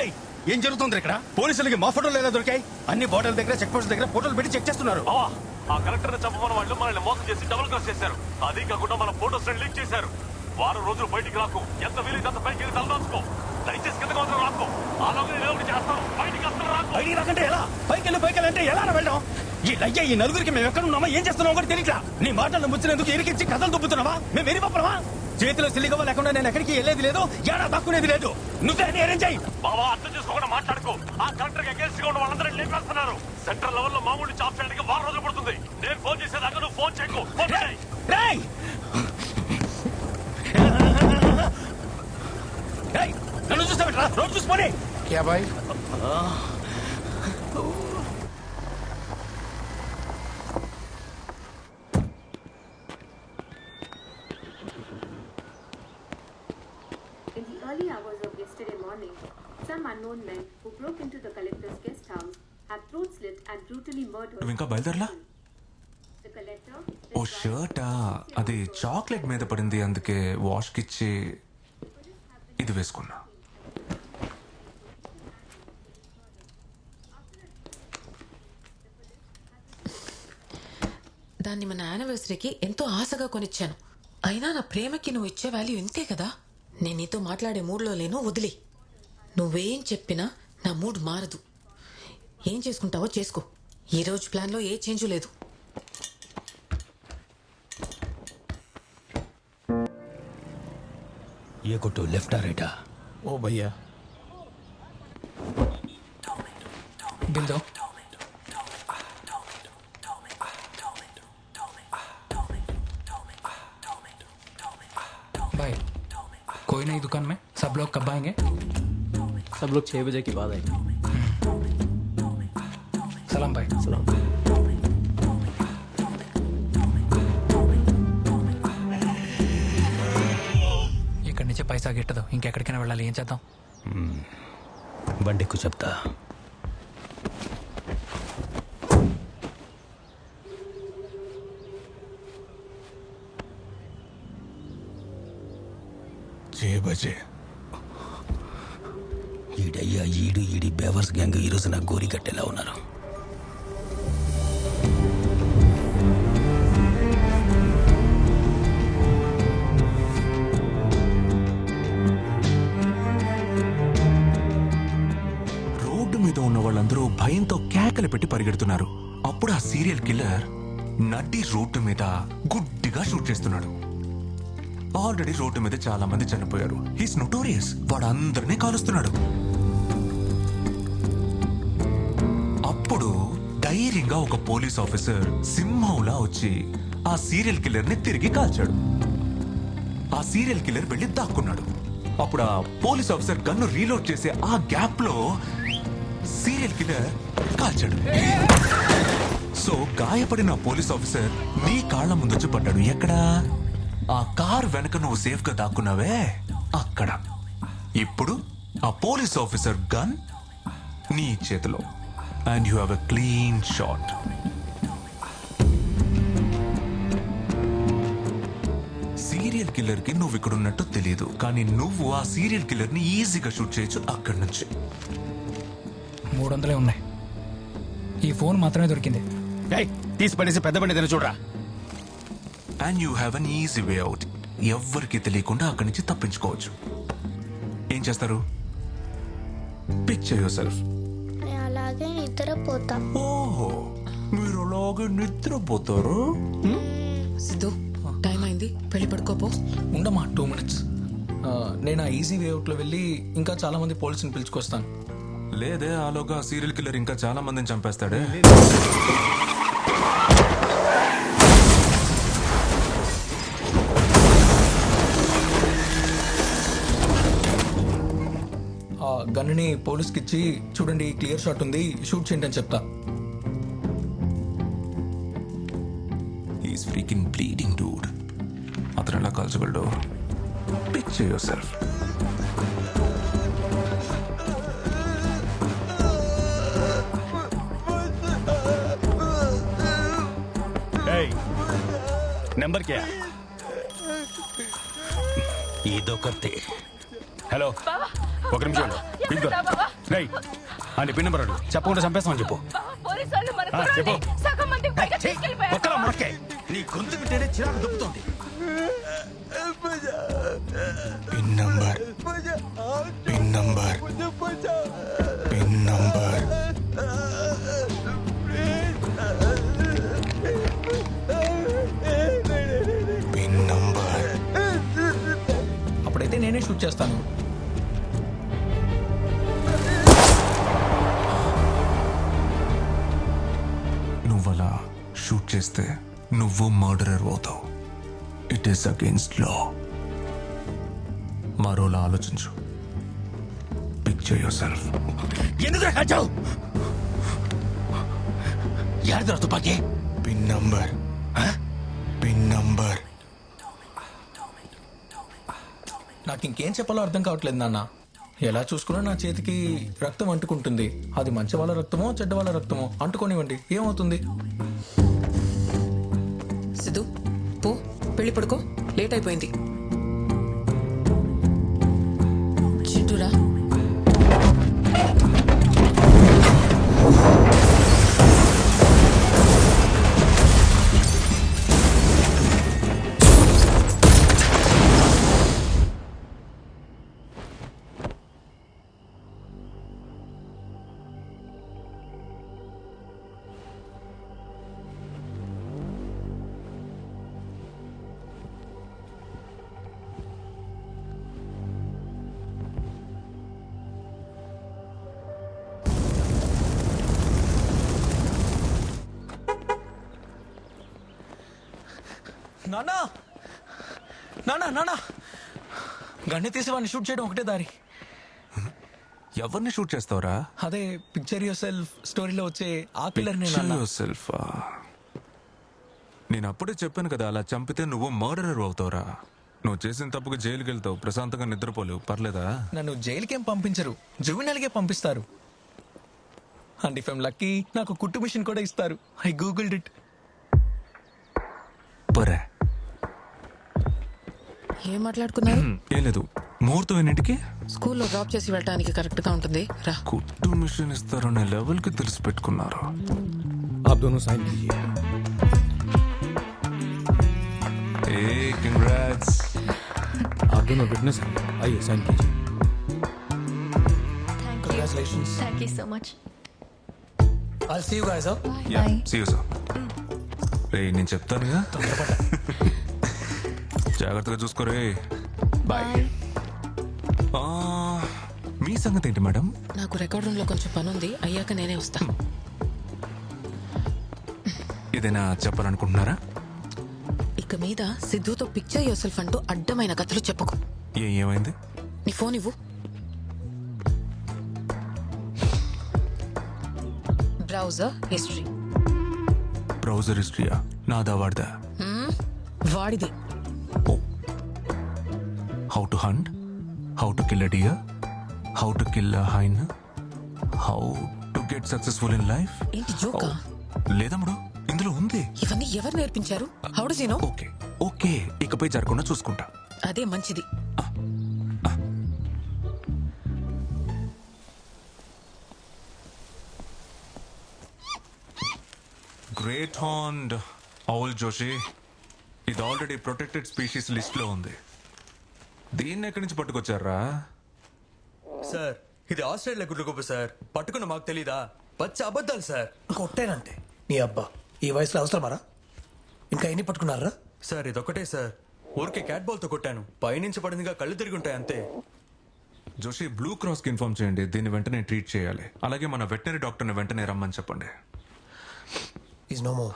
ఏయ్, ఏం జరుగుతుంది ఇక్కడ? పోలీసులకి మా ఫోటోలు ఎలా దొరికాయి? అన్ని బోర్డర్ దగ్గర చెక్ పోస్ట్ దగ్గర ఫోటోలు పెట్టి చెక్ చేస్తున్నారు. ఆ కలెక్టర్ చంపమని వాళ్ళు మనల్ని మోసం చేసి డబుల్ క్రాస్ చేశారు. అది కాకుండా మన ఫోటోస్ లీక్ చేశారు. వారం రోజులు బయటికి రాకు. ఎంత వీలైతే అంత పైకి వెళ్ళి తలదాచుకో. దయచేసి కింద మాత్రం రాకు. చేస్తాను? బయటికి అసలు రాకు. బయటికి రాకంటే ఎలా? పైకి వెళ్ళి పైకి వెళ్ళంటే ఎలా వెళ్ళడం? ఈ లయ్య ఈ నలుగురికి మేము ఎక్కడ ఉన్నామా ఏం చేస్తున్నామో కూడా తెలియట్లా. నీ మాటలు ముచ్చినందుకు ఇరికించి కథలు దుబ్బుతున్నావా? మేము వెరి పప్పలమా చేతిలో సిలిగవ లేకుండా నేను ఎక్కడికి వెళ్ళేది లేదు ఎలా దక్కునేది లేదు. నువ్వే అని అరేంజ్ అయ్యి బావా అర్థం చేసుకోకుండా మాట్లాడుకో. ఆ కలెక్టర్ అగేన్స్ట్గా ఉన్న వాళ్ళందరూ లేపేస్తున్నారు సెంట్రల్ లెవెల్లో మామూలు జాబ్ చేయడానికి వారం రోజులు పడుతుంది. నేను ఫోన్ చేసేదాకా నువ్వు ఫోన్ చేయకు. నన్ను చూస్తావేట్రా? రోడ్ చూసుకోని boy? Some unknown men who broke into the collector's guest house have throat slit and brutally murdered. నువ్వు ఇంకా బయలుదేరలా The collector. ఓ షర్టా అది చాక్లెట్ మీద పడింది అందుకే వాష్కి ఇచ్చి ఇది వేసుకున్నా. దాన్ని మన యానివర్సరీకి ఎంతో ఆశగా కొనిచ్చాను. అయినా నా ప్రేమకి నువ్వు ఇచ్చే వాల్యూ ఇంతే కదా? నేను నీతో మాట్లాడే మూడ్లో లేను వదిలే. నువ్వేం చెప్పినా నా మూడ్ మారదు ఏం చేసుకుంటావో చేసుకో ఈ రోజు ప్లాన్లో ఏ చేంజ్ లేదు ఏ కొట్టు లెఫ్ట్ రైటా ओ भैया बिल दो सब लोग छह बजे की बात है सलाम भाई सलाम ఇక్కడి నుంచి పైసా గిట్టదు ఇంకెక్కడికైనా వెళ్ళాలి ఏం చేద్దాం బండికు చెప్తా చేబజే ఈడయ్యా ఈడు ఈడి బేవర్స్ గ్యాంగ్ ఈరోజు నా గోరి ఉన్నారు? రోడ్డు మీద ఉన్న వాళ్ళందరూ భయంతో కేకలు పెట్టి పరిగెడుతున్నారు. అప్పుడు ఆ సీరియల్ కిల్లర్ నడి రోడ్డు మీద గుడ్డిగా షూట్ చేస్తున్నాడు. ఆల్రెడీ రోడ్డు మీద చాలా మంది చనిపోయారు. హీస్ నొటోరియస్ వాడు అందరినీ కాలుస్తున్నాడు. ధైర్యంగా ఒక పోలీస్ ఆఫీసర్ సింహంలా వచ్చి ఆ సీరియల్ కిల్లర్ని తిరిగి కాల్చాడు. ఆ సీరియల్ కిల్లర్ వెళ్ళి దాక్కున్నాడు. అప్పుడు ఆ పోలీస్ ఆఫీసర్ గన్ను రీలోడ్ చేసే ఆ గ్యాప్లో సీరియల్ కిల్లర్ కాల్చాడు. సో గాయపడిన పోలీస్ ఆఫీసర్ నీ కాళ్ళ ముందొచ్చి పడ్డాడు. ఎక్కడా? ఆ కార్ వెనక నువ్వు సేఫ్గా దాక్కున్నావే? అక్కడ. ఇప్పుడు ఆ పోలీస్ ఆఫీసర్ గన్ నీ చేతిలో. And you have a clean shot serial కిల్లర్కి నువ్వు ఇక్కడ ఉన్నట్టు తెలియదు కానీ నువ్వు ఆ సీరియల్ కిల్లర్ని ఈజీగా షూట్ చేయొచ్చు అక్కడి నుంచి. మూడు వందలే ఉన్నాయి. ఈ ఫోన్ మాత్రమే దొరికింది. ఏయ్, తీసి పడేసి పెద్ద బండి ఏదైనా చూడరా. And you have an easy way out ఎవ్వరికి తెలియకుండా అక్కడి నుంచి తప్పించుకోవచ్చు. ఏం చేస్తారు? పిక్చర్ యువర్ సెల్ఫ్ అలాగే నిద్రపోతా. ఓహో మీరు అలాగే నిద్రపోతారు? సిద్ధు టైం అయింది పెళ్ళి పడుకోపో. ఉండమా టూ మినిట్స్ నేను ఆ ఈజీ వే అవుట్లో వెళ్ళి ఇంకా చాలా మంది పోలీసుని పిలుచుకొస్తాను. లేదే ఆలోగా సీరియల్ కిల్లర్ ఇంకా చాలా మందిని చంపేస్తాడే. ఆ గన్నుని పోలీస్కి ఇచ్చి చూడండి క్లియర్ షాట్ ఉంది షూట్ చేయండి అని చెప్తా. ఈస్ ఫ్రీకింగ్ బ్లీడింగ్ డూడ్ అతను ఎలా కాల్చగలడు పిక్చర్ యువర్ సెల్ఫ్ నెంబర్ క్యా ఇదొకతే హలో బాబా ఒక నిమిషం రేయ్ అని పిన్ నెంబర్ అడుగు. చెప్పకుండా చంపేస్తామని చెప్పు. చెప్పు. ఒక్కలా మునక్కే నీ గొంతు వింటేనే చిరాకు దుప్పుతోంది నువ్వలా షూట్ చేస్తే నువ్వు మర్డరర్ అవుతావు. ఇట్ ఈస్ అగేన్స్ట్ లా మరోలా ఆలోచించు. పిక్చర్ యువర్ సెల్ఫ్ ఎందుకు తుపాకీ పిన్ నంబర్ పిన్ నంబర్ నాకు ఇంకేం చెప్పాలో అర్థం కావట్లేదు నాన్న. ఎలా చూసుకున్నా నా చేతికి రక్తం అంటుకుంటుంది. అది మంచి వాళ్ళ రక్తమో చెడ్డ వాళ్ళ రక్తమో? అంటుకోనివ్వండి. ఏమవుతుంది? సిద్ధు పో. పెళ్ళి పడుకో. లేట్ అయిపోయింది. నానా నానా నానా గన్ని తీసి వాడిని షూట్ చేయడం ఒకటే దారి. ఎవరిని షూట్ చేస్తావురా? అదే పిక్చర్ యువర్ సెల్ఫ్ స్టోరీలో వచ్చే ఆ కిల్లర్ నేను సెల్ఫ్ నేను అప్పుడే చెప్పాను కదా అలా చంపితే నువ్వు మర్డరర్ అవుతావురా. నువ్వు చేసిన తప్పుకు జైలుకి వెళ్తావు ప్రశాంతంగా నిద్రపోలేవు. పర్లేదా? నన్ను జైలుకేం పంపించరు జువినల్గే పంపిస్తారు. అండ్ ఇఫ్ ఎమ్ లక్కీ నాకు కుట్టు మిషన్ కూడా ఇస్తారు. ఐ గూగుల్డ్ ఇట్ పరే. ఏం మాట్లాడుకున్నారు ఏం లేదు ముహూర్తం ఎన్నింటికి స్కూల్లో డ్రాప్ చేసి వెళ్ళడానికి కరెక్ట్ గా ఉంటుంది రా కుట్టు మిషన్ ఇస్తారనే లెవెల్ కి తెలిసి పెట్టుకున్నారు आप दोनों साइन कीजिए ఏ కంగ్రాట్స్ आप दोनों विटनेस हैं आइए साइन कीजिए congratulations thank you so much I see you guys yeah see you sir రే నేను చెప్తానుగా జాగ్రత్తగా చూసుకోరే బాయ్ మీ సంగతి ఏంటి మేడం? నాకు రికార్డ్ రూమ్లో కొంచెం పని ఉంది. అయ్యాక నేనే వస్తా. ఏదైనా చెప్పాలనుకుంటున్నారా? ఇక మీద సిద్ధుతో పిక్చర్ యువర్ సెల్ఫ్ అంటూ అడ్డమైన కథలు చెప్పుకో. ఏ ఏమైంది? నీ ఫోన్ ఇవ్వు. బ్రౌజర్ హిస్టరీ బ్రౌజర్ హిస్టరీయా నాదా వాడదా? వాడిది. How to hunt how to kill a deer how to kill a hyena how to get successful in life ఏంటి జోకా? లేదమ్ముడు ఇందులో ఉంది. ఇవన్నీ ఎవరు నేర్పించారు? How does you know okay okay ఇకపై జరగకుండా చూసుకుంటా. అదే మంచిది. గ్రేట్ హాండ్ ఔల్ జోషి ఇది ఆల్రెడీ ప్రొటెక్టెడ్ స్పీషీస్ లిస్ట్లో ఉంది. దీన్ని ఎక్కడి నుంచి పట్టుకొచ్చారా? సార్ ఇది ఆస్ట్రేలియా గుడ్లు గొప్ప సార్. పట్టుకున్న మాకు తెలీదా? పచ్చ అబద్ధాలు సార్. కొట్టానంటే. నీ అబ్బా ఈ వయసులో అవసరమారా? ఇంకా ఎన్ని పట్టుకున్నారా? సార్ ఇదొక్కటే సార్. ఊరికే క్యాట్ బాల్తో కొట్టాను. పైనుంచి పడిందిగా కళ్ళు తిరిగి ఉంటాయి అంతే. జోషి బ్లూ క్రాస్కి ఇన్ఫార్మ్ చేయండి. దీన్ని వెంటనే ట్రీట్ చేయాలి. అలాగే మన వెటనరీ డాక్టర్ని వెంటనే రమ్మని చెప్పండి. ఈజ్ నో మో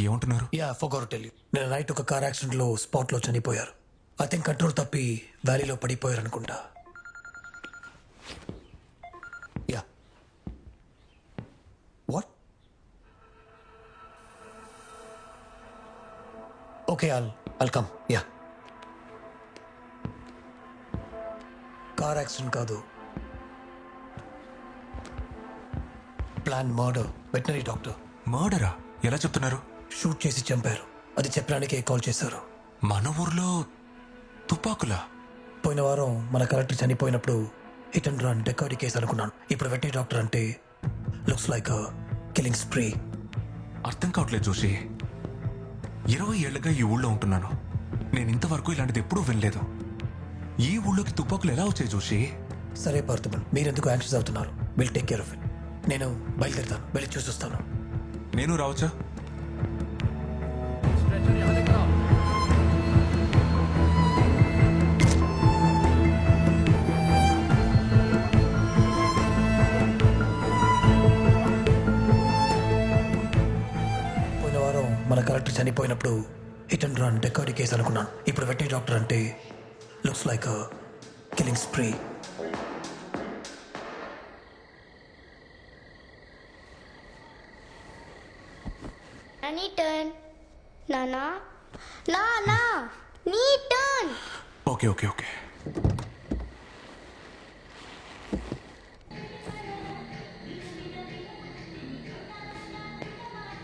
ఏమంటున్నారు? యా ఫోగోర్ టెల్ యూ నేను నైట్ ఒక కార్ యాక్సిడెంట్లో స్పాట్లో చనిపోయారు. థింక్ కంట్రోల్ తప్పి వ్యాలీలో పడిపోయారు అనుకుంటా yeah. What okay all all come yeah. Car accident కాదు. ప్లాన్ మర్డర్ వెటనరీ డాక్టర్ మర్డరా ఎలా చెప్తున్నారు? షూట్ చేసి చంపారు. అది చెప్పడానికే కాల్ చేశారు. మన ఊర్లో తుపాకులా? పోయిన వారం మన కలెక్టర్ చనిపోయినప్పుడు హిట్ అండ్ రన్ డెకాడీ కేసు అనుకున్నాను. ఇప్పుడు వెట్టి డాక్టర్ అంటే లుక్స్ లైక్ కిల్లింగ్ స్ప్రీ. అర్థం కావట్లేదు జోషి. ఇరవై ఏళ్ళగా ఈ ఊళ్ళో ఉంటున్నాను. నేను ఇంతవరకు ఇలాంటిది ఎప్పుడూ వినలేదు. ఈ ఊళ్ళోకి తుపాకులు ఎలా వచ్చాయి జోషి? సరే పార్థబుల్ మీరెందుకు యాంగ్షియస్ అవుతున్నారు? Will take care of it నేను బయలుదేరుతాను. వెళ్ళి చూసి వస్తాను నేను రావచ్చా? చనిపోయినప్పుడు హిట్ అండ్ రన్ డెకాడీ కేసు అనుకున్నాను ఇప్పుడు వెట్టి డాక్టర్ అంటే looks like killing spree Any turn. Nana. Nana. Knee turn. Okay okay okay